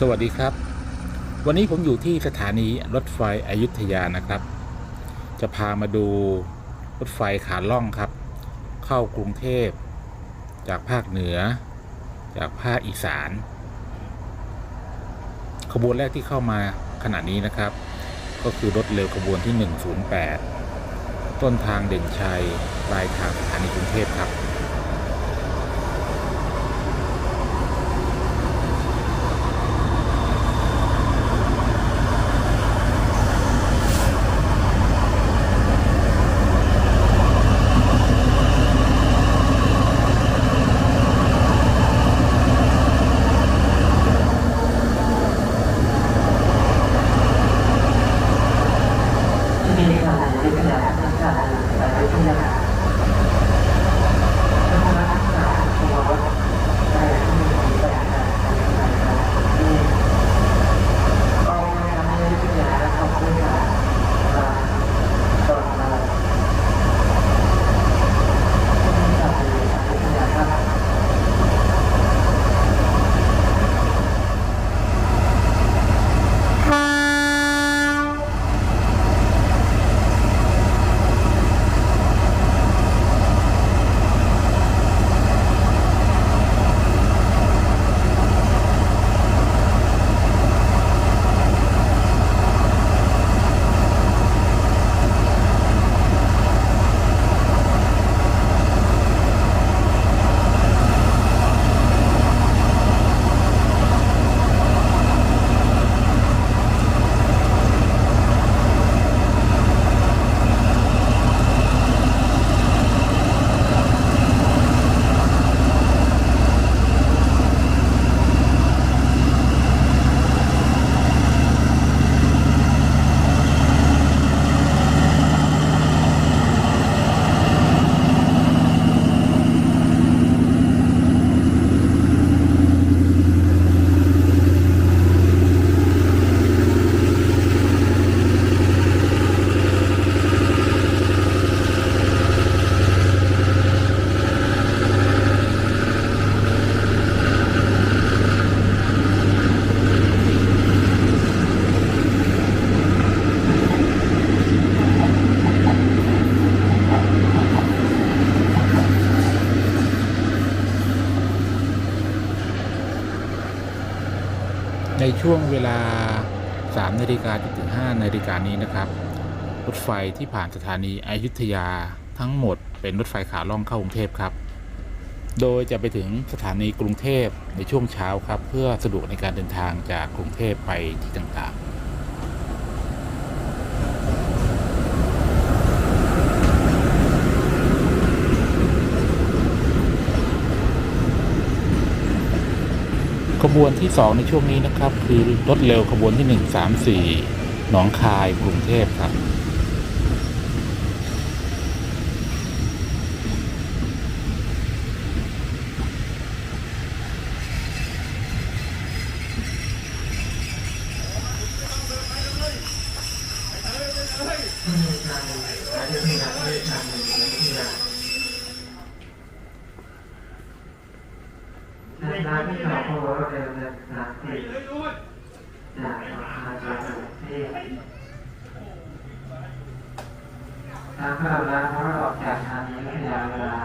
สวัสดีครับ วันนี้ผมอยู่ที่สถานีรถไฟอยุธยานะครับ จะพามาดูรถไฟขาล่องครับ เข้ากรุงเทพ จากภาคเหนือ จากภาคอีสาน ขบวนแรกที่เข้ามาขณะนี้นะครับ ก็คือรถเร็วขบวนที่ 108 ต้นทางเด่นชัยปลายทางสถานีกรุงเทพครับ นาฬิกาจนถึง5นาฬิกานี้นะครับรถไฟที่ผ่านสถานีอยุธยาทั้งหมดเป็นรถไฟขาล่องเข้ากรุงเทพครับ โดยจะไปถึงสถานีกรุงเทพในช่วงเช้าครับ เพื่อสะดวกในการเดินทางจากกรุงเทพไปที่ต่างๆ ขบวนที่ 2 ในช่วงนี้นะครับ คือรถเร็วขบวนที่ 134 หนองคายกรุงเทพครับ ที่มีทางสายที่ทางที่ทางหนึ่งที่ทางในร้านที่เขาโพสต์เร็วเนี่ยร้านที่จากอาจารย์ที่ ทางเข้าร้านเขาออกจากทางนี้วิทยาเวลา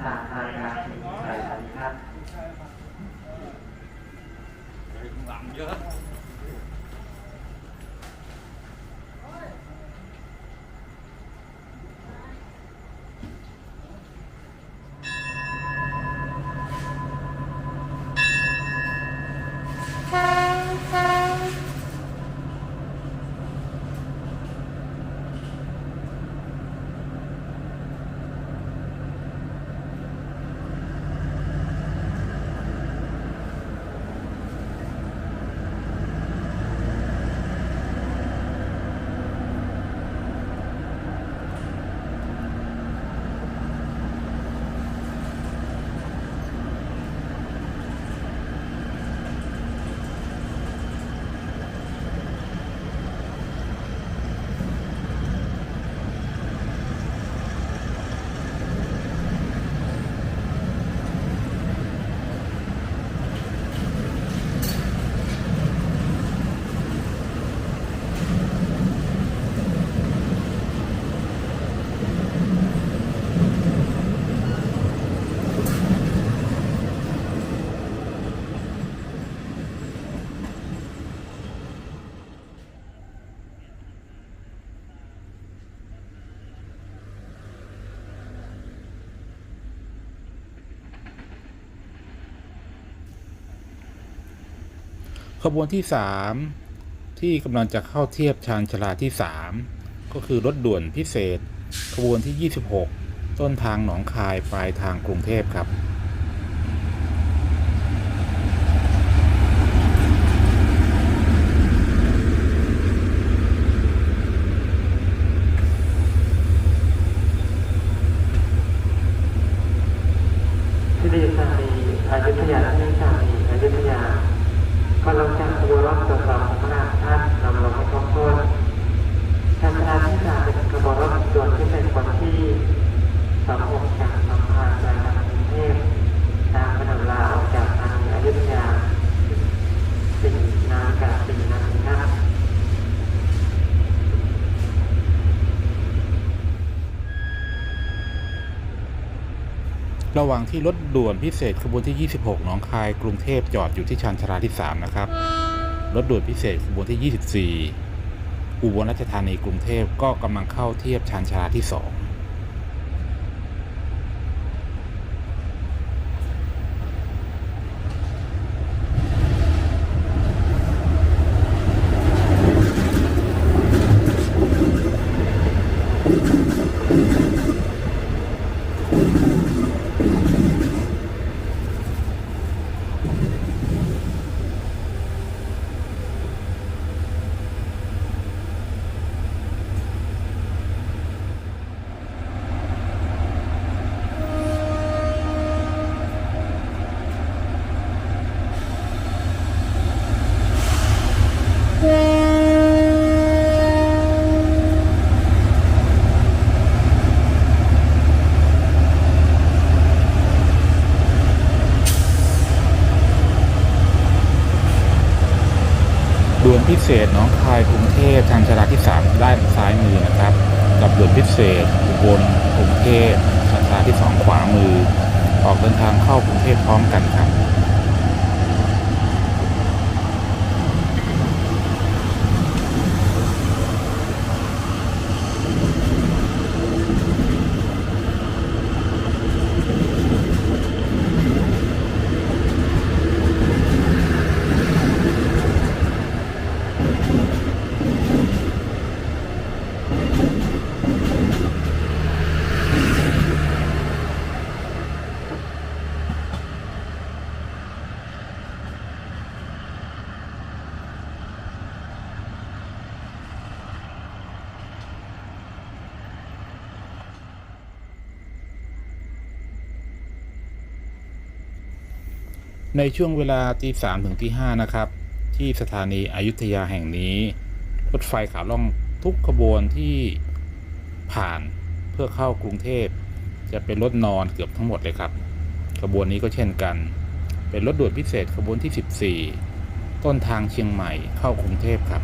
จากทางการถึงแปดนาฬิกา ข ขบวนที่ 3 ที่กำลังจะเข้าเทียบชานชลาที่ 3 ก็คือรถด่วนพิเศษ ขบวนที่ 26 ต้นทางหนองคายปลายทางกรุงเทพครับ ที่ดีสถานีอยุธยาที่สถานีอยุธยาก็ลงจากขบวนรถตัวเราของพระนามท่านนำลงให้ครบถ้วนชานชาลาที่สามเป็นขบวนรถด่วนที่เป็นวันที่สองหกจากสองพันจากทางกรุงเทพตามถนนลาออกจากสถานีอยุธยาสี่นาฬิกาสี่นาทีครับ ระหว่างที่รถด่วนพิเศษขบวนที่ 26หนองคายกรุงเทพจอดอยู่ที่ชานชาลาที่ 3 นะครับ รถด่วนพิเศษขบวนที่ 24 อุบลราชธานีกรุงเทพก็กำลังเข้าเทียบชานชาลาที่ 2 ด่วนพิ เศษน้องคายกรุงเทพทางชาลาที่ 3 ด้านซ้ายมือนะครับกับด่วนพิเศษอุบลกรุงเทพชานชาลาที่ 2 ขวามือ ออกเดินทางเข้ากรุงเทพพร้อมกันครับ ในช่วงเวลาตีสามถึงตีห้านะครับ ที่สถานีอยุธยาแห่งนี้ รถไฟขาล่องทุกขบวนที่ผ่านเพื่อเข้ากรุงเทพ จะเป็นรถนอนเกือบทั้งหมดเลยครับ ขบวนนี้ก็เช่นกัน เป็นรถด่วนพิเศษขบวนที่ 14 ต้นทางเชียงใหม่เข้ากรุงเทพครับ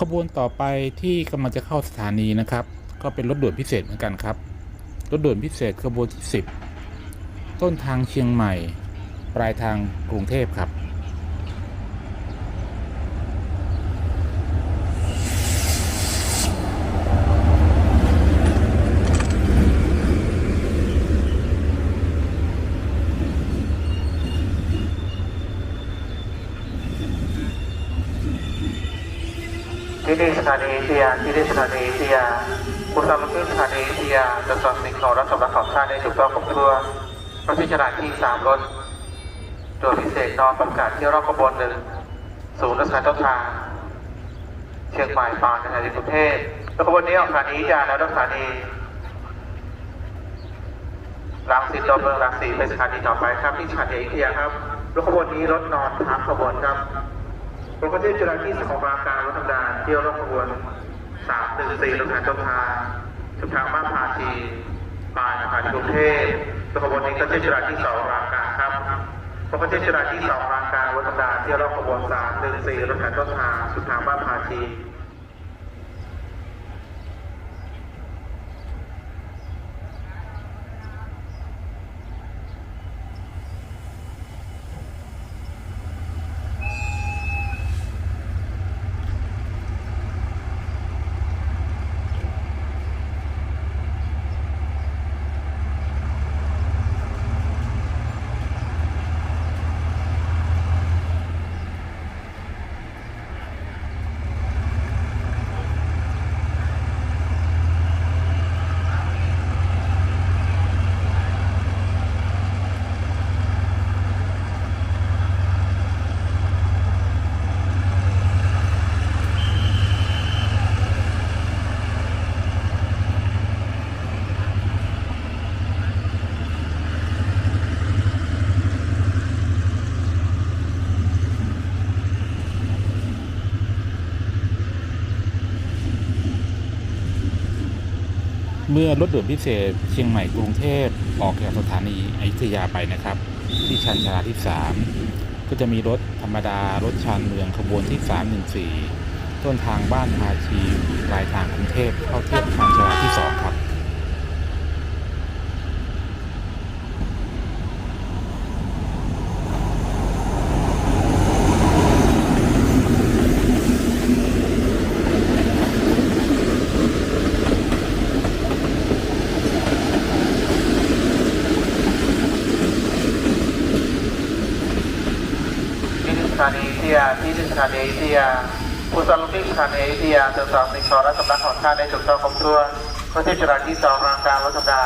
ขบวนต่อไปที่กำลังจะเข้าสถานีนะครับ ก็เป็นรถด่วนพิเศษเหมือนกันครับ รถด่วนพิเศษขบวนที่ 10 ต้นทางเชียงใหม่ ปลายทางกรุงเทพครับ ที่นี่สถานี เชียที่นี่สถานีเอเชียผู้สมัครที่สถานีเอเชียจะสอบสิ่งของรับสำหรับของชาติในถูกต้องครบถ้วนรถที่ฉลาที่สามรถโดยพิเศษนอนประกาศเที่ยวรอบขบวนหนึ่งศูนย์ราชการต้นทางเชียงใหม่ปางสถานีกรุงเทพแล้วขบวนนี้ออกสถานียาแล้วสถานีรังสิตตัวเมืองรังสีเป็นสถานีต่อไปครับ ที่สถานีเอเชียครับรถขบวนนี้รถนอนพักขบวนครับรถประเทศจุฬาที่สองรางการรถธรรมดาเที่ยวรถขบวน สามหนึ่งสี่โรงงานเจ้าพาสุดทางบ้านพาชีปลายสถานีกรุงเทพรถขบวนนี้ก็เช่นจุฬาที่สองรางการครับรถประเทศจุฬาที่สองรางการวัฒนาเที่ยวรถขบวนสามหนึ่งสี่โรงงานเจ้าพาสุดทางบ้านพาชี มื่อรถด่วนพิเศษเชียงใหม่กรุงเทพออกจากสถานีอยุธยาไปนะครับ ที่ชันชาลาที่ 3 ก็จะมีรถธรรมดารถชานเมืองขบวนที่ 314 ต้นทางบ้านพาชีปลายทางกรุงเทพเข้าเทียบชันชาลาที่ 2 ครับ ที่สถานีเอเชี ยที่สถานีเอเดียผู้สมัครที่สถานีเอเดียจสอบสิ่งของรับสำนักของชาติในถูกต้องครบถ้วนประเทศจุฬาที่สองรางการรถธรรมดา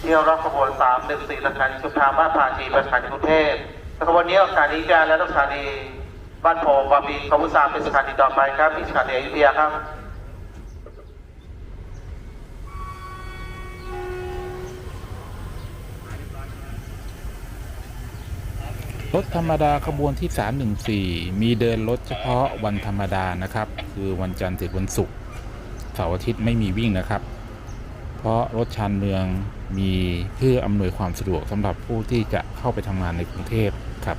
เที่ยวรอบขบวนสามหนึ่งสี่สถานีสุทธาบ้านพาชีประสานกรุงเทพและขบวนนี้ออกสถานีการและสถานีบ้านโพวามีขบุษาเป็นสถานีต่อไปครับที่สถานีอยุธยาครับ รถธรรมดาขบวนที่ 314 มีเดินรถเฉพาะวันธรรมดานะครับ คือวันจันทร์ถึงวันศุกร์เสาร์อาทิตย์ไม่มีวิ่งนะครับ เพราะรถชานเมืองมีเพื่ออำนวยความสะดวกสำหรับผู้ที่จะเข้าไปทำงานในกรุงเทพครับ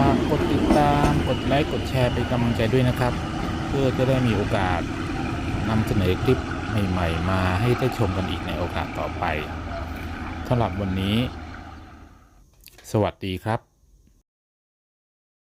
ฝากกดติดตาม กดไลค์กดแชร์เป็นกำลังใจด้วยนะครับ เพื่อจะได้มีโอกาสนำเสนอคลิปใหม่ๆ มาให้ได้ชมกันอีกในโอกาสต่อไปสำหรับวันนี้ สวัสดีครับ